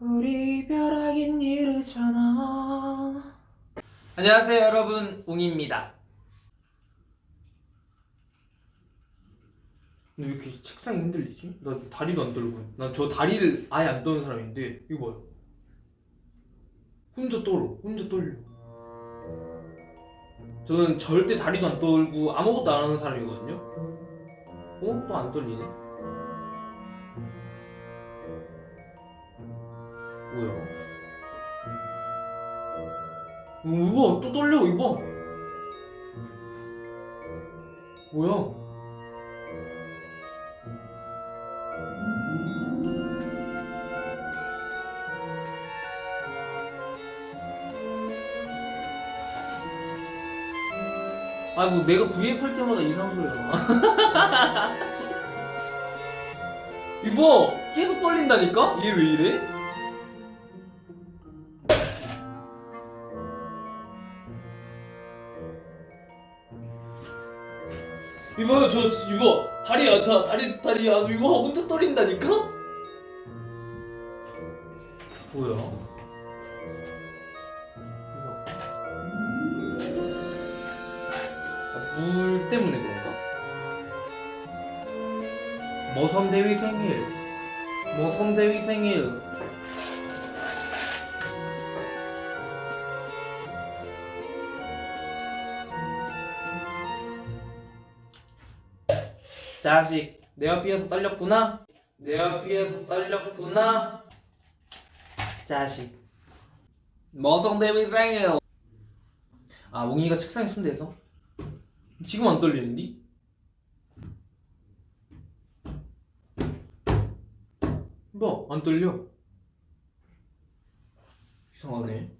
우리 별하긴 이르잖아. 안녕하세요 여러분. 웅입니다. 근데 왜 이렇게 책상이 흔들리지? 나 다리도 안 떨고. 나저 다리를 아예 안 떠는 사람인데 이거 봐요 혼자 떨어. 혼자 떨려. 저는 절대 다리도 안 떨고 아무것도 안 하는 사람이거든요. 어? 또 안 떨리네 뭐야 어, 이거 또 떨려 이거 뭐야 뭐 내가 V앱 할 때마다 이상한 소리가 나 이거 계속 떨린다니까? 이게 왜 이래? 이봐요 저 이거 다리 안타 다리 다리 안 이거 혼자 떨린다니까? 뭐야? 이거. 아, 물 때문에 그런가? 머선대위 생일 머선대위 생일 자식 내 앞이어서 딸렸구나 내 앞이어서 딸렸구나 자식 머성대위 생일 아 웅이가 책상에 순대서 지금 안 떨리는디? 뭐, 안 떨려. 이상하네.